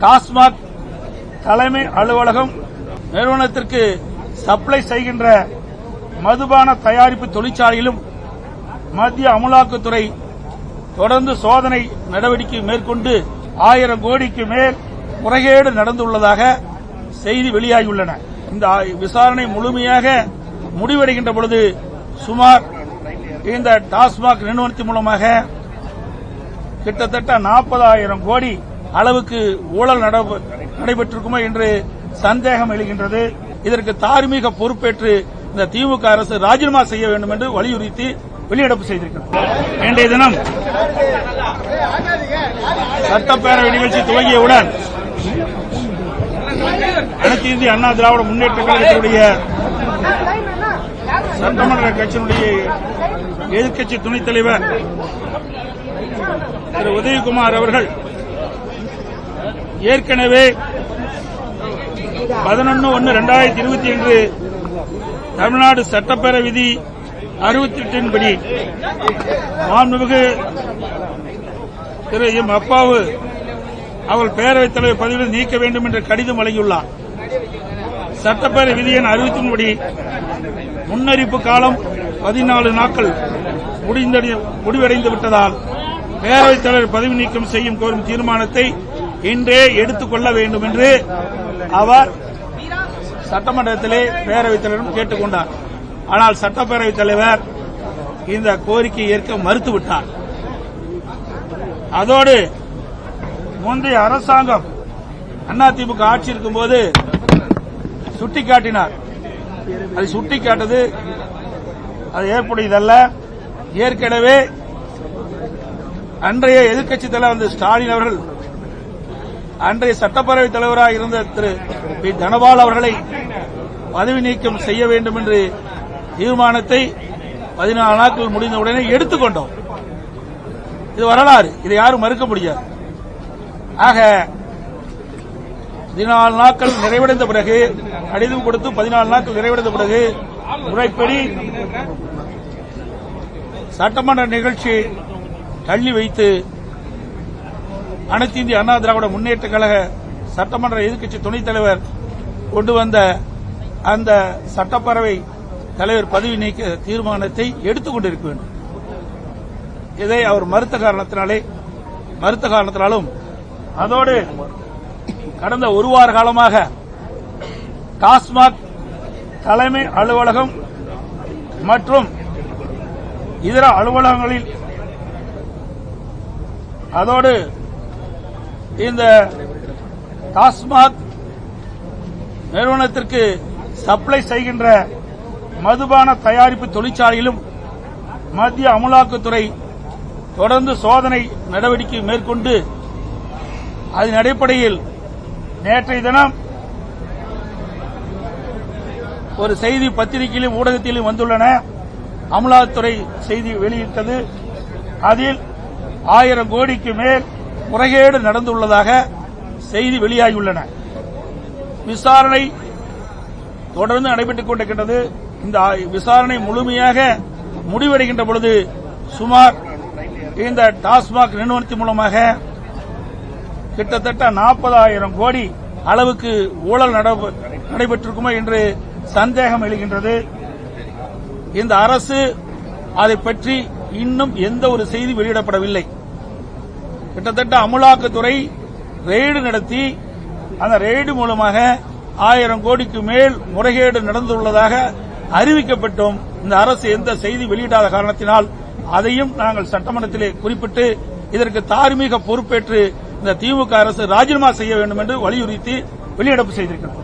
டாஸ்மாக் தலைமை அலுவலகம் நிறுவனத்திற்கு சப்ளை செய்கின்ற மதுபான தயாரிப்பு தொழிற்சாலையிலும் மத்திய அமலாக்கத்துறை தொடர்ந்து சோதனை நடவடிக்கை மேற்கொண்டு ஆயிரம் கோடிக்கு மேல் முறைகேடு நடந்துள்ளதாக செய்தி வெளியாகியுள்ளன. இந்த விசாரணை முழுமையாக முடிவடைகின்ற பொழுது சுமார் இந்த டாஸ்மாக் நிறுவனத்தின் மூலமாக கிட்டத்தட்ட நாற்பதாயிரம் கோடி அளவுக்கு ஊழல் நட- நடைபெற்றிருக்குமோ என்று சந்தேகம் எழுகின்றது. இதற்கு தார்மீக பொறுப்பேற்று இந்த திமுக அரசு ராஜினாமா செய்ய வேண்டும் என்று வலியுறுத்தி வெளியிடப்பு செய்திருக்கிறது. இன்றைய தினம் சட்டப்பேரவை நிகழ்ச்சி துவங்கியவுடன் அனைத்து இந்திய அண்ணா திராவிட முன்னேற்ற கழகத்தினுடைய சட்டமன்ற கட்சியினுடைய எதிர்க்கட்சி துணைத் தலைவர் திரு உதயகுமார் அவர்கள் ஏற்கனவே பதினொன்று ஒன்று ரெண்டாயிரத்தி இருபத்தி அன்று தமிழ்நாடு சட்டப்பேரவை விதி அறுபத்தி எட்டின்படி மாண்புமிகு திரு எம் அப்பாவு அவர் பேரவைத் தலைவர் பதவியில் நீக்க வேண்டும் என்ற கடிதம் வழங்கியுள்ளார். சட்டப்பேரவை விதி எண் அறுபத்தின் முன்னறிப்பு காலம் பதினாலு நாட்கள் முடிவடைந்து விட்டதால் பேரவைத் தலைவர் பதவி நீக்கம் செய்யும் கோரும் தீர்மானத்தை இன்றே எடுத்துக் கொள்ள வேண்டும் என்று அவர் சட்டமன்றத்திலே பேரவைத் தலைவரும் கேட்டுக் கொண்டார். ஆனால் சட்டப்பேரவைத் தலைவர் இந்த கோரிக்கை ஏற்க மறுத்துவிட்டார் அதோடு முந்தைய அரசாங்கம் அதிமுக ஆட்சி இருக்கும்போது சுட்டிக்காட்டினார். அதை சுட்டிக்காட்டது அது ஏற்புடையதல்ல. ஏற்கனவே அன்றைய எதிர்க்கட்சித் தலைவர் வந்து ஸ்டாலின் அவர்கள் அன்றைய சட்டப்பேரவைத் தலைவராக இருந்த திரு பி. தனபால் அவர்களை பதவி நீக்கம் செய்ய வேண்டும் என்று தீர்மானத்தை பதினாலு நாட்கள் முடிந்தவுடனே எடுத்துக்கொண்டோம் இது வரலாறு. இதை யாரும் மறுக்க முடியாது. ஆக பதினாலு நாட்கள் நிறைவடைந்த பிறகு கடிதம் கொடுத்து பதினாலு நாட்கள் நிறைவடைந்த பிறகு முறைப்படி சட்டமன்ற நிகழ்ச்சி தள்ளி வைத்து அனைத்து இந்திய அண்ணா திராவிட முன்னேற்ற கழக சட்டமன்ற எதிர்க்கட்சி துணைத் தலைவர் கொண்டு வந்த அந்த சட்டப்பேரவை தலைவர் பதவி நீக்க தீர்மானத்தை எடுத்துக் கொண்டிருக்க வேண்டும். இதை அவர் மறுத்த காரணத்தினாலே மறுத்த காரணத்தினாலும் அதோடு கடந்த ஒரு வார காலமாக டாஸ்மாக் தலைமை அலுவலகம் மற்றும் இதர அலுவலகங்களில் அதோடு இந்த டாஸ்மாக் நிறுவனத்திற்கு சப்ளை செய்கின்ற மதுபான தயாரிப்பு தொழிற்சாலையிலும் மத்திய அமலாக்கத்துறை தொடர்ந்து சோதனை நடவடிக்கை மேற்கொண்டு அதன் அடிப்படையில் நேற்றைய தினம் ஒரு செய்தி பத்திரிகையிலும் ஊடகத்திலும் வந்துள்ளன. அமலாக்கத்துறை செய்தி வெளியிட்டது. அதில் ஆயிரம் கோடிக்கு மேல் முறைகேடு நடந்துள்ளதாக செய்தி வெளியாகியுள்ளன. விசாரணை தொடர்ந்து நடைபெற்றுக் கொண்டிருக்கின்றது. இந்த விசாரணை முழுமையாக முடிவடைகின்ற பொழுது சுமார் இந்த டாஸ்மாக் நிறுவனத்தின் மூலமாக கிட்டத்தட்ட நாற்பதாயிரம் கோடி அளவுக்கு ஊழல் நட- நடைபெற்றிருக்குமோ என்று சந்தேகம் எழுகின்றது. இந்த அரசு அதை பற்றி இன்னும் எந்த ஒரு செய்தி வெளியிடப்படவில்லை. கிட்டத்தட்ட அமலாக்கத்துறை ரெய்டு நடத்தி அந்த ரெய்டு மூலமாக ஆயிரம் கோடிக்கு மேல் முறைகேடு நடந்துள்ளதாக அறிவிக்கப்பட்டும். இந்த அரசு எந்த செய்தி வெளியிடாத காரணத்தினால் அதையும் நாங்கள் சட்டமன்றத்திலே குறிப்பிட்டு இதற்கு தார்மீக பொறுப்பேற்று இந்த திமுக அரசு ராஜினாமா செய்ய வேண்டும் என்று வலியுறுத்தி வெளியிடப்பு செய்திருக்கிறோம்.